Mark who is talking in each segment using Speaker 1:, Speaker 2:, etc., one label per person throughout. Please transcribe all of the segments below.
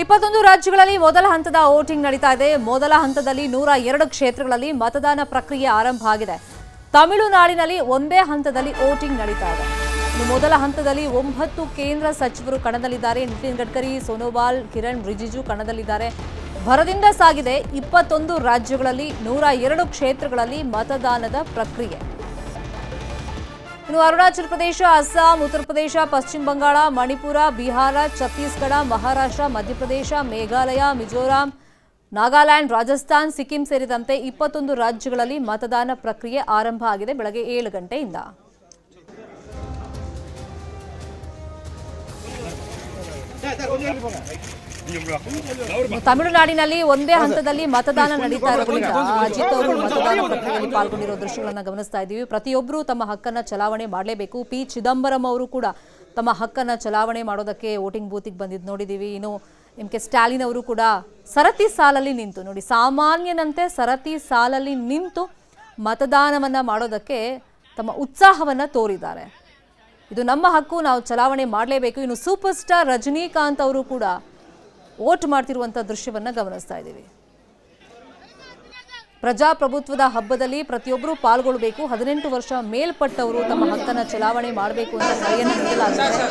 Speaker 1: ಇಪ್ಪತ್ತೊಂದು ರಾಜ್ಯಗಳಲ್ಲಿ ಮೊದಲ ಹಂತದ ವೋಟಿಂಗ್ ನಡೀತಾ ಇದೆ. ಮೊದಲ ಹಂತದಲ್ಲಿ ನೂರ ಎರಡು ಕ್ಷೇತ್ರಗಳಲ್ಲಿ ಮತದಾನ ಪ್ರಕ್ರಿಯೆ ಆರಂಭ ಆಗಿದೆ. ತಮಿಳುನಾಡಿನಲ್ಲಿ ಒಂದೇ ಹಂತದಲ್ಲಿ ವೋಟಿಂಗ್ ನಡೀತಾ ಇದೆ. ಮೊದಲ ಹಂತದಲ್ಲಿ ಒಂಬತ್ತು ಕೇಂದ್ರ ಸಚಿವರು ಕಣದಲ್ಲಿದ್ದಾರೆ. ನಿತಿನ್ ಗಡ್ಕರಿ, ಸೋನೋವಾಲ್, ಕಿರಣ್ ರಿಜಿಜು ಕಣದಲ್ಲಿದ್ದಾರೆ. ಭರದಿಂದ ಸಾಗಿದೆ ಇಪ್ಪತ್ತೊಂದು ರಾಜ್ಯಗಳಲ್ಲಿ ನೂರ ಎರಡು ಕ್ಷೇತ್ರಗಳಲ್ಲಿ ಮತದಾನದ ಪ್ರಕ್ರಿಯೆ. ಇನ್ನು ಅರುಣಾಚಲ ಪ್ರದೇಶ, ಅಸ್ಸಾಂ, ಉತ್ತರ ಪ್ರದೇಶ, ಪಶ್ಚಿಮ ಬಂಗಾಳ, ಮಣಿಪುರ, ಬಿಹಾರ, ಛತ್ತೀಸ್ಗಢ, ಮಹಾರಾಷ್ಟ್ರ, ಮಧ್ಯಪ್ರದೇಶ, ಮೇಘಾಲಯ, ಮಿಜೋರಾಂ, ನಾಗಾಲ್ಯಾಂಡ್, ರಾಜಸ್ಥಾನ್, ಸಿಕ್ಕಿಂ ಸೇರಿದಂತೆ ಇಪ್ಪತ್ತೊಂದು ರಾಜ್ಯಗಳಲ್ಲಿ ಮತದಾನ ಪ್ರಕ್ರಿಯೆ ಆರಂಭ ಆಗಿದೆ ಬೆಳಗ್ಗೆ ಏಳು ಗಂಟೆಯಿಂದ. ತಮಿಳುನಾಡಿನಲ್ಲಿ ಒಂದೇ ಹಂತದಲ್ಲಿ ಮತದಾನ ನಡೀತಾ ಇರೋದ್ರಿಂದ ಅಜಿತ್ ಅವರು ಮತದಾನ ಪ್ರಕ್ರಿಯೆಯಲ್ಲಿ ಪಾಲ್ಗೊಂಡಿರೋ ದೃಶ್ಯಗಳನ್ನ ಗಮನಿಸ್ತಾ ಇದ್ದೀವಿ. ಪ್ರತಿಯೊಬ್ಬರು ತಮ್ಮ ಹಕ್ಕನ್ನ ಚಲಾವಣೆ ಮಾಡಲೇಬೇಕು. ಪಿ. ಚಿದಂಬರಂ ಅವರು ಕೂಡ ತಮ್ಮ ಹಕ್ಕನ್ನ ಚಲಾವಣೆ ಮಾಡೋದಕ್ಕೆ ವೋಟಿಂಗ್ ಬೂತಿಗೆ ಬಂದಿದ್ದು ನೋಡಿದ್ದೀವಿ ಇನ್ನು ಎಂ. ಕೆ. ಸ್ಟಾಲಿನ್ ಅವರು ಕೂಡ ಸರತಿ ಸಾಲಲ್ಲಿ ನಿಂತು. ನೋಡಿ ಸಾಮಾನ್ಯನಂತೆ ಸರತಿ ಸಾಲಲ್ಲಿ ನಿಂತು ಮತದಾನವನ್ನು ಮಾಡೋದಕ್ಕೆ ತಮ್ಮ ಉತ್ಸಾಹವನ್ನ ತೋರಿದ್ದಾರೆ. ಇದು ನಮ್ಮ ಹಕ್ಕು. ನಾವು ಚಲಾವಣೆ ಮಾಡಲೇಬೇಕು. ಇನ್ನು ಸೂಪರ್ ಸ್ಟಾರ್ ರಜನಿಕಾಂತ್ ಅವರು ಕೂಡ ವೋಟ್ ಮಾಡ್ತಿರುವಂಥ ದೃಶ್ಯವನ್ನ ಗಮನಿಸ್ತಾ ಇದ್ದೀವಿ. ಪ್ರಜಾಪ್ರಭುತ್ವದ ಹಬ್ಬದಲ್ಲಿ ಪ್ರತಿಯೊಬ್ಬರೂ ಪಾಲ್ಗೊಳ್ಳಬೇಕು ಹದಿನೆಂಟು ವರ್ಷ ಮೇಲ್ಪಟ್ಟವರು ತಮ್ಮ ಹಕ್ಕನ್ನ ಚಲಾವಣೆ ಮಾಡಬೇಕು ಅಂತ ಕರೆಯನ್ನು ನೀಡಲಾಗಿದೆ.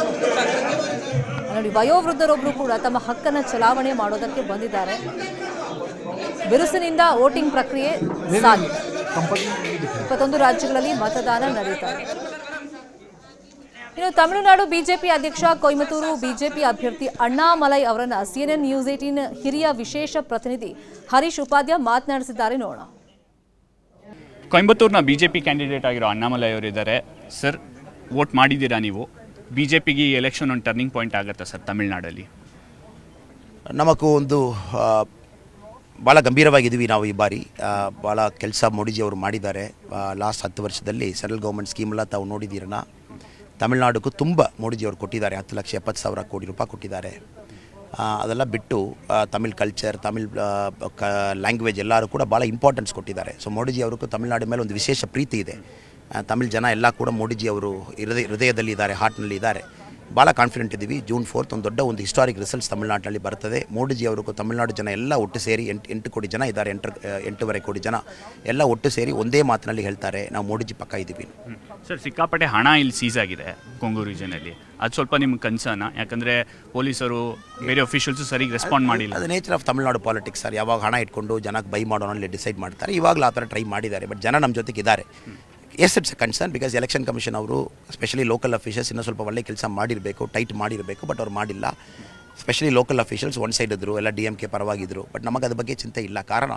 Speaker 1: ನೋಡಿ ವಯೋವೃದ್ಧರೊಬ್ಬರು ಕೂಡ ತಮ್ಮ ಹಕ್ಕನ್ನ ಚಲಾವಣೆ ಮಾಡೋದಕ್ಕೆ ಬಂದಿದ್ದಾರೆ. ಬಿರುಸಿನಿಂದ ವೋಟಿಂಗ್ ಪ್ರಕ್ರಿಯೆ ಸಾಗಿದೆ ಇಪ್ಪತ್ತೊಂದು ರಾಜ್ಯಗಳಲ್ಲಿ ಮತದಾನ ನಡೀತಾ ಇದೆ. ಇನ್ನು ತಮಿಳುನಾಡು ಬಿಜೆಪಿ ಅಧ್ಯಕ್ಷ ಕೊಯಮತ್ತೂರು ಬಿಜೆಪಿ ಅಭ್ಯರ್ಥಿ ಅಣ್ಣಾಮಲೈ ಅವರನ್ನು ಸಿಎನ್ಎನ್ ನ್ಯೂಸ್ ಏಟೀನ್ ಹಿರಿಯ ವಿಶೇಷ ಪ್ರತಿನಿಧಿ ಹರೀಶ್ ಉಪಾಧ್ಯ ಮಾತನಾಡಿಸಿದ್ದಾರೆ. ನೋಡೋಣ.
Speaker 2: ಕೊಯಂಬತ್ತೂರಿನ ಬಿಜೆಪಿ ಜೆ ಪಿ ಕ್ಯಾಂಡಿಡೇಟ್ ಆಗಿರೋ ಅಣ್ಣಾಮಲೈ ಅವರಿದ್ದಾರೆ. ಸರ್ ವೋಟ್ ಮಾಡಿದ್ದೀರಾ ನೀವು? ಬಿಜೆಪಿಗೆ ಜೆ ಪಿಗೆ ಈ ಎಲೆಕ್ಷನ್ ಒಂದು ಟರ್ನಿಂಗ್ ಪಾಯಿಂಟ್ ಆಗುತ್ತೆ ಸರ್ ತಮಿಳುನಾಡಲ್ಲಿ?
Speaker 3: ನಮಗೂ ಒಂದು ಭಾಳ ಗಂಭೀರವಾಗಿದ್ದೀವಿ ನಾವು ಈ ಬಾರಿ. ಭಾಳ ಕೆಲಸ ಮೋಡಿಜಿ ಅವರು ಮಾಡಿದ್ದಾರೆ. ಲಾಸ್ಟ್ ಹತ್ತು ವರ್ಷದಲ್ಲಿ ಸೆಂಟ್ರಲ್ ಗೌರ್ಮೆಂಟ್ ಸ್ಕೀಮೆಲ್ಲ ತಾವು ನೋಡಿದ್ದೀರನ? ತಮಿಳ್ನಾಡಿಗೂ ತುಂಬ ಮೋಡಿಜಿಯವರು ಕೊಟ್ಟಿದ್ದಾರೆ, ಹತ್ತು ಲಕ್ಷ ಎಪ್ಪತ್ತು ಸಾವಿರ ಕೋಟಿ ರೂಪಾಯಿ ಕೊಟ್ಟಿದ್ದಾರೆ. ಅದೆಲ್ಲ ಬಿಟ್ಟು ತಮಿಳ್ ಕಲ್ಚರ್ ತಮಿಳ್ ಕ ಲ್ಯಾಂಗ್ವೇಜ್ ಎಲ್ಲರೂ ಕೂಡ ಭಾಳ ಇಂಪಾರ್ಟೆನ್ಸ್ ಕೊಟ್ಟಿದ್ದಾರೆ. ಸೊ ಮೋಡಿಜಿ ಅವ್ರಿಗೂ ತಮಿಳ್ನಾಡಿನ ಮೇಲೆ ಒಂದು ವಿಶೇಷ ಪ್ರೀತಿ ಇದೆ. ತಮಿಳ್ ಜನ ಎಲ್ಲ ಕೂಡ ಮೋಡಿಜಿ ಅವರು ಹೃದಯ ಹೃದಯದಲ್ಲಿ ಇದ್ದಾರೆ ಹಾರ್ಟ್ನಲ್ಲಿ ಇದ್ದಾರೆ ಭಾಳ ಕಾನ್ಫಿಡೆಂಟ್ ಇದ್ದೀವಿ. ಜೂನ್ ಫೋರ್ತ್ ಒಂದು ದೊಡ್ಡ ಒಂದು ಹಿಸ್ಟಾರಿಕ್ ರಿಸಲ್ಟ್ಸ್ ತಮಿಳುನಾಡಿನಲ್ಲಿ ಬರ್ತದೆ. ಮೋಡಿಜಿ ಅವರು ತಮಿಳುನಾಡು ಜನ ಎಲ್ಲ ಒಟ್ಟು ಸೇರಿ ಎಂಟು ಎಂಟು ಕೋಟಿ ಜನ ಇದ್ದಾರೆ. ಎಂಟು ಎಂಟೂವರೆ ಕೋಟಿ ಜನ ಎಲ್ಲ ಒಟ್ಟು ಸೇರಿ ಒಂದೇ ಮಾತಿನಲ್ಲಿ ಹೇಳ್ತಾರೆ ನಾವು ಮೋಡಿಜಿ ಪಕ್ಕ ಇದ್ದೀವಿ.
Speaker 2: ಸರ್ ಸಿಕ್ಕಾಪಟ್ಟೆ ಹಣ ಇಲ್ಲಿ ಸೀಸ್ ಆಗಿದೆ ಕೊಂಗು ರೀಜನಲ್ಲಿ ಅದು ಸ್ವಲ್ಪ ನಿಮ್ಗೆ ಕನ್ಸರ್ನ ಯಾಕಂದರೆ ಪೊಲೀಸರು ಬೇರೆ ಅಫಿಷಿಯಲ್ಸು ಸರಿಗೆ ರೆಸ್ಪಾಂಡ್ ಮಾಡಿಲ್ಲ.
Speaker 3: ಅದು nature of Tamil Nadu politics sir. ಯಾವಾಗ ಹಣ ಇಟ್ಕೊಂಡು ಜನಕ್ಕೆ ಬೈ ಮಾಡೋಣ ಡಿಸೈಡ್ ಮಾಡ್ತಾರೆ. ಇವಾಗಲೂ ಆ ಥರ ಟ್ರೈ ಮಾಡಿದ್ದಾರೆ ಬಟ್ ಜನ ನಮ್ಮ ಜೊತೆಗೆ ಇದ್ದಾರೆ. Yes it's concern because election commission ಅವರು ಸ್ಪೆಷಲಿ ಲೋಕಲ್ ಅಫಿಷಿಯಲ್ಸ್ ಇನ್ನೂ ಸ್ವಲ್ಪ ಒಳ್ಳೆ ಕೆಲಸ ಮಾಡಿರಬೇಕು ಟೈಟ್ ಮಾಡಿರಬೇಕು ಬಟ್ ಅವ್ರು ಮಾಡಿಲ್ಲ specially local officials one side ಇದ್ದರು ಎಲ್ಲ ಡಿ ಎಂ ಕೆ ಪರವಾಗಿದ್ದರು ಬಟ್ ನಮಗೆ ಅದ್ರ ಬಗ್ಗೆ ಚಿಂತೆ ಇಲ್ಲ ಕಾರಣ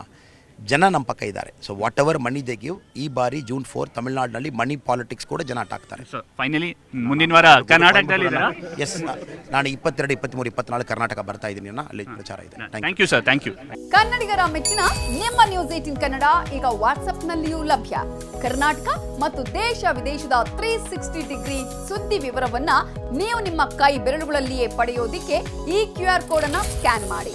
Speaker 3: ಜನ ನಮ್ಮ ಪಕ್ಕ ಇದ್ದಾರೆ. So whatever money they give ಈ ಬಾರಿ ಜೂನ್ ಫೋರ್ ತಮಿಳುನಾಡಿನಲ್ಲಿ ಮನಿ ಪಾಲಿಟಿಕ್ಸ್ ಕೂಡ ಜನ ಆಟ ಆಗ್ತಾರೆ
Speaker 2: ಸೊ ಫೈನಲಿ ಮುಂದಿನ ವಾರ ಕರ್ನಾಟಕದಲ್ಲಿ
Speaker 3: ಎಸ್ ನಾನು ಇಪ್ಪತ್ತೆರಡು ಇಪ್ಪತ್ತ್ಮೂರು ಇಪ್ಪತ್ನಾಲ್ಕು ಕರ್ನಾಟಕ ಬರ್ತಾ ಇದ್ದೀನಿ ಅಣ್ಣ, ಅಲ್ಲಿ ಪ್ರಚಾರ ಇದೆ. Thank you
Speaker 2: thank you sir thank you
Speaker 4: ಕನ್ನಡಿಗರ ಮೆಚ್ಚಿನ ನಿಮ್ಮ ನ್ಯೂಸ್ ಏಟಿನ್ ಕನ್ನಡ ಈಗ ವಾಟ್ಸ್ಆಪ್ನಲ್ಲಿಯೂ ಲಭ್ಯ. ಕರ್ನಾಟಕ ಮತ್ತು ದೇಶ ವಿದೇಶದ ತ್ರೀ ಸಿಕ್ಸ್ಟಿ ಡಿಗ್ರಿ ಸುದ್ದಿ ವಿವರವನ್ನ ನೀವು ನಿಮ್ಮ ಕೈ ಬೆರಳುಗಳಲ್ಲಿಯೇ ಪಡೆಯೋದಿಕ್ಕೆ ಈ ಕ್ಯೂ ಆರ್ ಕೋಡ್ ಅನ್ನ ಸ್ಕ್ಯಾನ್ ಮಾಡಿ.